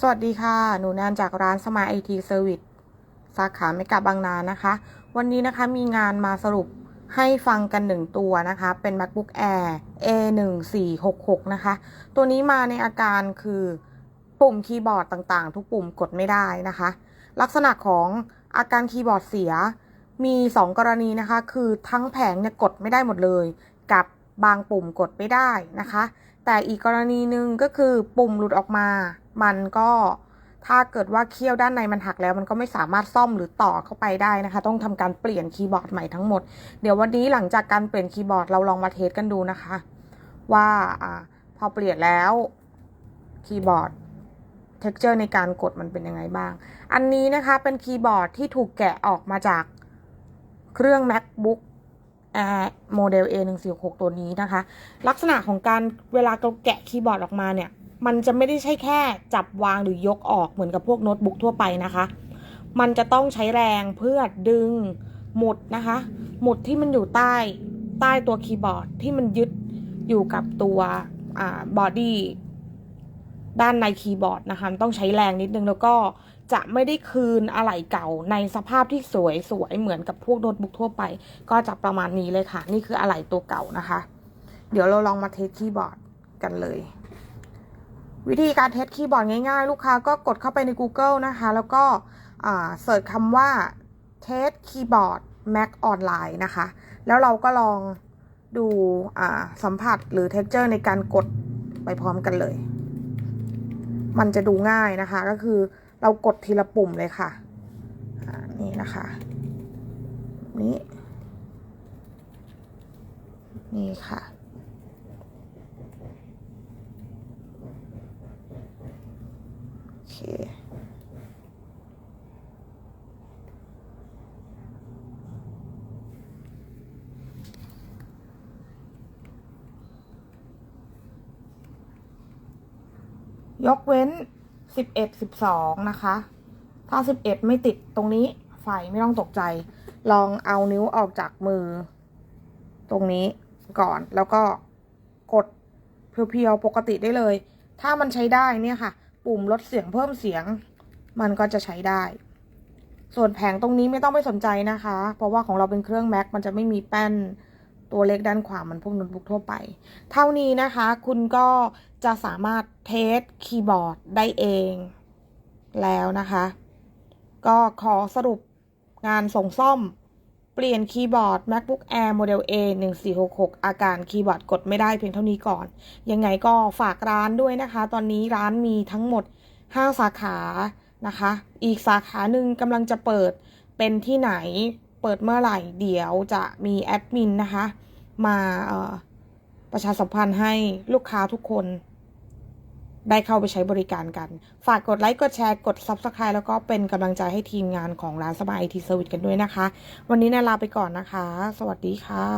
สวัสดีค่ะ หนูแนนจากร้านสมาไอทีเซอร์วิสสาขาเมกะบางนานะคะ วันนี้นะคะมีงานมาสรุปให้ฟังกันหนึ่งตัวนะคะ เป็น MacBook Air A1466 นะคะ ตัวนี้มาในอาการคือปุ่มคีย์บอร์ดต่างๆ ทุกปุ่มกดไม่ได้นะคะ ลักษณะของอาการคีย์บอร์ดเสียมี 2 กรณีนะคะ คือทั้งแผงเนี่ยกดไม่ได้หมดเลย กับ บางปุ่มกดไม่ได้นะคะ แต่อีกกรณีหนึ่งก็คือปุ่มหลุดออกมา มันก็ถ้าเกิดว่าเคี้ยวด้านในมันหักแล้ว มันก็ไม่สามารถซ่อมหรือต่อเข้าไปได้นะคะ ต้องทำการเปลี่ยนคีย์บอร์ดใหม่ทั้งหมด เดี๋ยววันนี้หลังจากการเปลี่ยนคีย์บอร์ดเราลองมาเทสกันดูนะคะ ว่าอพอเปลี่ยนแล้วคีย์บอร์ดเท็กเจอร์ในการกดมันเป็นยังไงบ้าง อันนี้นะคะเป็นคีย์บอร์ดที่ถูกแกะออกมาจากเครื่อง macbook โมเดล A146 ตัวนี้นะคะ ลักษณะของการเวลาเราแกะคีย์บอร์ดออกมาเนี่ย มันจะไม่ได้ใช่แค่จับวางหรือยกออกเหมือนกับพวกโน้ตบุ๊กทั่วไปนะคะ มันจะต้องใช้แรงเพื่อดึงหมุดนะคะ หมุดที่มันอยู่ใต้ใต้ตัวคีย์บอร์ดที่มันยึดอยู่กับตัวอบอดี้ ด้านในคีย์บอร์ดนะคะต้องใช้แรงนิดนึงแล้วก็จะไม่ได้คืนอะไหล่เก่าในสภาพที่สวยสวยเหมือนกับพวกโน้ตบุ๊กทั่วไป ก็จะประมาณนี้เลยค่ะ นี่คืออะไหล่ตัวเก่านะคะ เดี๋ยวเราลองมาเทสคีย์บอร์ดกันเลย วิธีการเทสคีย์บอร์ดง่ายๆ ลูกค้าก็กดเข้าไปใน Google นะคะ แล้วก็เสิร์ชคำว่าเทสคีย์บอร์ด Mac ออนไลน์นะคะ แล้วเราก็ลองดูสัมผัสหรือเท็กเจอร์ในการกดไปพร้อมกันเลย มันจะดูง่ายนะคะ ก็คือเรากดทีละปุ่มเลยค่ะนี่นะคะนี่นี่ค่ะ โอเค ยกเว้นสิบเอ็ดสิบสองนะคะ ถ้าสิบเอ็ดไม่ติดตรงนี้ไฟไม่ต้องตกใจ ลองเอานิ้วออกจากมือ ตรงนี้ก่อนแล้วก็กดเพียวๆปกติได้เลย ถ้ามันใช้ได้เนี่ยค่ะ ปุ่มลดเสียงเพิ่มเสียง มันก็จะใช้ได้ ส่วนแผงตรงนี้ไม่ต้องไปสนใจนะคะ เพราะว่าของเราเป็นเครื่อง Mac มันจะไม่มีแป้น ตัวเล็กด้านขวามันพวกโน้ตบุ๊กทั่วไป เท่านี้นะคะคุณก็จะสามารถเทสคีย์บอร์ดได้เองแล้วนะคะ ก็ขอสรุปงานส่งซ่อม เปลี่ยนคีย์บอร์ด MacBook Air โมเดล A 1466 อาการคีย์บอร์ดกดไม่ได้เพียงเท่านี้ก่อน ยังไงก็ฝากร้านด้วยนะคะ ตอนนี้ร้านมีทั้งหมด 5 สาขานะคะ อีกสาขาหนึ่งกำลังจะเปิดเป็นที่ไหน เปิดเมื่อไหร่เดี๋ยวจะมีแอดมินนะคะ มาประชาสัมพันธ์ให้ลูกค้าทุกคนได้เข้าไปใช้บริการกัน ฝากกดไลค์ กดแชร์ กด Subscribe แล้วก็เป็นกำลังใจให้ทีมงานของร้านสบายไอทีเซอร์วิสกันด้วยนะคะ วันนี้นาลาไปก่อนนะคะ สวัสดีค่ะ